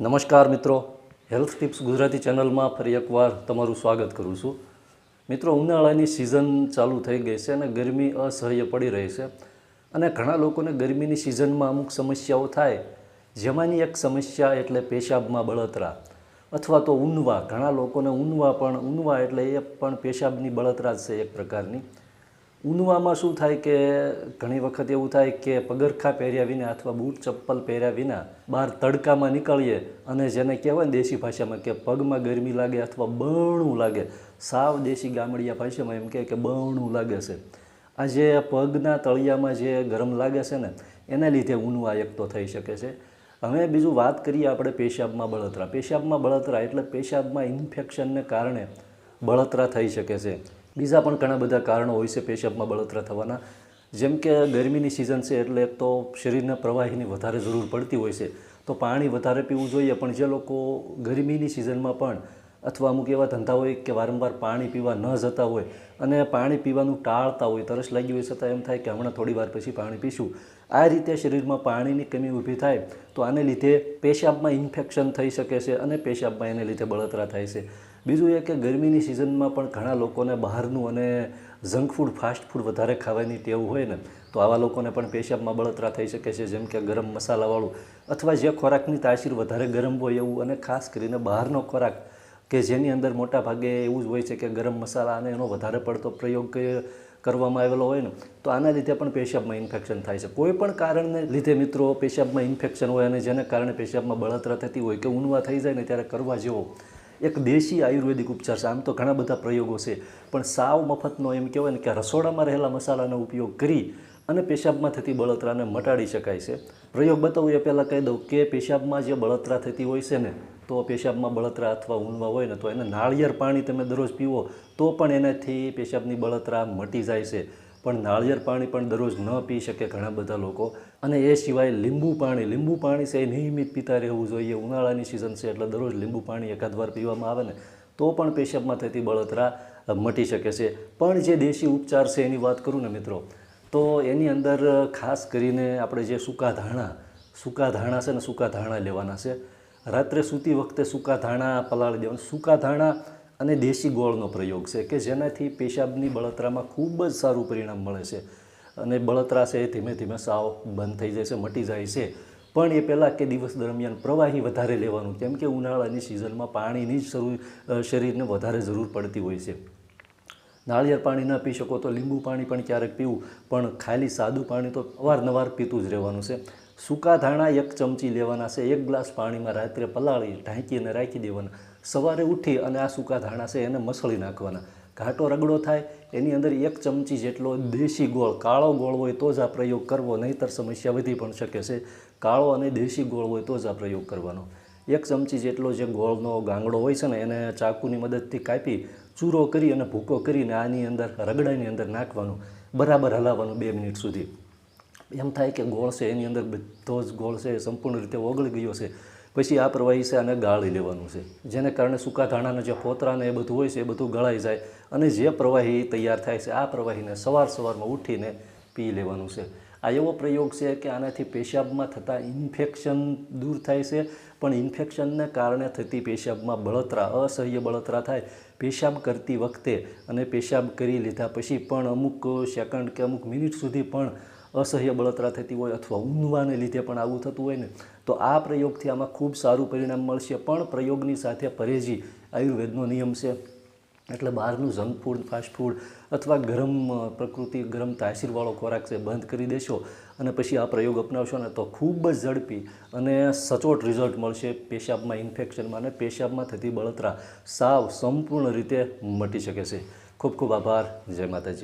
નમસ્કાર મિત્રો. Health tips Gujarati ચેનલમાં ફરી એકવાર તમારું સ્વાગત કરું છું. મિત્રો, ઉનાળાની સિઝન ચાલુ થઈ ગઈ છે અને ગરમી અસહ્ય પડી રહી છે. અને ઘણા લોકોને ગરમીની સિઝનમાં અમુક સમસ્યાઓ થાય. જેમાંની એક સમસ્યા એટલે પેશાબમાં બળતરા. અથવા તો ઊનવા. ઘણા લોકોને ઊનવા પણ, ઊનવા એટલે એ પણ પેશાબની બળતરા જ છે એક પ્રકારની. ઊનવામાં શું થાય કે ઘણી વખત એવું થાય કે પગરખા પહેર્યા વિના અથવા બૂટ ચપ્પલ પહેર્યા વિના બહાર તડકામાં નીકળીએ અને જેને કહેવાય ને દેશી ભાષામાં કે પગમાં ગરમી લાગે અથવા બણું લાગે. સાવ દેશી ગામડિયા ભાષામાં એમ કહે કે બણું લાગે છે. આ જે પગના તળિયામાં જે ગરમ લાગે છે ને, એના લીધે ઊનવા એક તો થઈ શકે છે. હવે બીજું વાત કરીએ આપણે પેશાબમાં બળતરા. પેશાબમાં બળતરા એટલે પેશાબમાં ઇન્ફેક્શનને કારણે બળતરા થઈ શકે છે. બીજા પણ ઘણા બધા કારણો હોય છે પેશાબમાં બળતરા થવાના. જેમ કે ગરમીની સિઝન છે એટલે તો શરીરના પ્રવાહીની વધારે જરૂર પડતી હોય છે. તો પાણી વધારે પીવું જોઈએ, પણ જે લોકો ગરમીની સિઝનમાં પણ અથવા અમુક એવા ધંધા હોય કે વારંવાર પાણી પીવા ન જતા હોય અને પાણી પીવાનું ટાળતા હોય, તરસ લાગી હોય છતાં એમ થાય કે હમણાં થોડી વાર પછી પાણી પીશું. આ રીતે શરીરમાં પાણીની કમી ઊભી થાય તો આને લીધે પેશાબમાં ઇન્ફેક્શન થઈ શકે છે અને પેશાબમાં એને લીધે બળતરા થાય છે. બીજું એ કે ગરમીની સિઝનમાં પણ ઘણા લોકોને બહારનું અને જંક ફૂડ, ફાસ્ટ ફૂડ વધારે ખાવાની ટેવ હોય ને, તો આવા લોકોને પણ પેશાબમાં બળતરા થઈ શકે છે, જેમ કે ગરમ મસાલાવાળું. અથવા જે ખોરાકની તાસીર વધારે ગરમ હોય એવું, અને ખાસ કરીને બહારનો ખોરાક, કે જેની અંદર મોટા ભાગે એવું જ હોય છે કે ગરમ મસાલા અને એનો વધારે પડતો પ્રયોગ કરવામાં આવેલો હોય ને, તો આના લીધે પણ પેશાબમાં ઇન્ફેક્શન થાય છે. કોઈ પણ કારણને લીધે મિત્રો, પેશાબમાં ઇન્ફેક્શન હોય અને જેને કારણે પેશાબમાં બળતરા થતી હોય કે ઊનવા થઈ જાય ને ત્યારે કરવા જેવો એક દેશી આયુર્વેદિક ઉપચાર છે. આમ તો ઘણા બધા પ્રયોગો છે. પણ સાવ મફતનો એમ કહેવાય ને કે રસોડામાં રહેલા મસાલાનો ઉપયોગ કરી અને પેશાબમાં થતી બળતરાને મટાડી શકાય છે. પ્રયોગ બતાવું એ પહેલાં કહી દઉં કે પેશાબમાં જે બળતરા થતી હોય છે ને, તો પેશાબમાં બળતરા અથવા ઊંઘવા હોય ને, તો એને નાળિયેર પાણી તમે દરરોજ પીવો, તો પણ એનાથી પેશાબની બળતરા મટી જાય છે. પણ નાળિયેર પાણી પણ દરરોજ ન પી શકે ઘણા બધા લોકો. અને એ સિવાય લીંબુ પાણી લીંબુ પાણી છે એ નિયમિત પીતા રહેવું જોઈએ. ઉનાળાની સિઝન છે એટલે દરરોજ લીંબુ પાણી એકાદ વાર પીવામાં આવે ને, તો પણ પેશાબમાં થતી બળતરા મટી શકે છે. પણ જે દેશી ઉપચાર છે એની વાત કરું ને મિત્રો, તો એની અંદર ખાસ કરીને આપણે જે સૂકા ધાણા સૂકા ધાણા છે ને, સૂકા ધાણા લેવાના છે. રાત્રે સૂતી વખતે સૂકા ધાણા પલાળી દેવાના. સૂકા ધાણા અને દેશી ગોળનો પ્રયોગ છે કે જેનાથી પેશાબની બળતરામાં ખૂબ જ સારું પરિણામ મળે છે. અને બળતરા છે એ ધીમે ધીમે સાવ બંધ થઈ જાય છે, મટી જાય છે. પણ એ પહેલાં કે દિવસ દરમિયાન પ્રવાહી વધારે લેવાનું, કેમ કે ઉનાળાની સિઝનમાં પાણીની જ શરૂ શરીરને વધારે જરૂર પડતી હોય છે. નાળિયેર પાણી ન પી શકો તો લીંબુ પાણી પણ ક્યારેક પીવું, પણ ખાલી સાદું પાણી તો અવારનવાર પીતું જ રહેવાનું છે. સૂકા ધાણા એક ચમચી લેવાના છે, એક ગ્લાસ પાણીમાં રાત્રે પલાળી ઢાંકીને રાખી દેવાના. સવારે ઉઠી અને આ સૂકા ધાણા છે એને મસળી નાખવાના. ઘાટો રગડો થાય, એની અંદર એક ચમચી જેટલો દેશી ગોળ, કાળો ગોળ હોય તો જ આ પ્રયોગ કરવો, નહીંતર સમસ્યા વધી પણ શકે છે. કાળો અને દેશી ગોળ હોય તો જ આ પ્રયોગ કરવાનો. એક ચમચી જેટલો જે ગોળનો ગાંગડો હોય છે ને, એને ચાકુની મદદથી કાપી, ચૂરો કરી અને ભૂકો કરીને આની અંદર રગડાની અંદર નાખવાનું, બરાબર હલાવવાનું બે મિનિટ સુધી. એમ થાય કે ગોળ છે, એની અંદર બધો જ ગોળ છે સંપૂર્ણ રીતે ઓગળી ગયો છે. પછી આ પ્રવાહી છે, આને ગાળી લેવાનું છે. જેને કારણે સૂકા ધાણાના જે ફોતરાને એ બધું હોય છે, એ બધું ગળાઈ જાય અને જે પ્રવાહી તૈયાર થાય છે, આ પ્રવાહીને સવાર સવારમાં ઉઠીને પી લેવાનું છે. આ એવો પ્રયોગ છે કે આનાથી પેશાબમાં થતા ઇન્ફેક્શન દૂર થાય છે, પણ ઇન્ફેક્શનને કારણે થતી પેશાબમાં બળતરા, અસહ્ય બળતરા થાય. પેશાબ કરતી વખતે અને પેશાબ કરી લીધા પછી પણ અમુક સેકન્ડ કે અમુક મિનિટ સુધી પણ અસહ્ય બળતરા થતી હોય અથવા ઊંઘવાને લીધે પણ આવું થતું હોય ને, તો આ પ્રયોગથી આમાં ખૂબ સારું પરિણામ મળશે. પણ પ્રયોગની સાથે પરેજી આયુર્વેદનો નિયમ છે. એટલે બહારનું જંક ફૂડ, ફાસ્ટ ફૂડ અથવા ગરમ પ્રકૃતિ, ગરમ તાસીરવાળો ખોરાક છે, બંધ કરી દેશો અને પછી આ પ્રયોગ અપનાવશો ને, તો ખૂબ જ ઝડપી અને સચોટ રિઝલ્ટ મળશે. પેશાબમાં ઇન્ફેક્શનમાં અને પેશાબમાં થતી બળતરા સાવ સંપૂર્ણ રીતે મટી શકે છે. ખૂબ ખૂબ આભાર. જય માતાજી.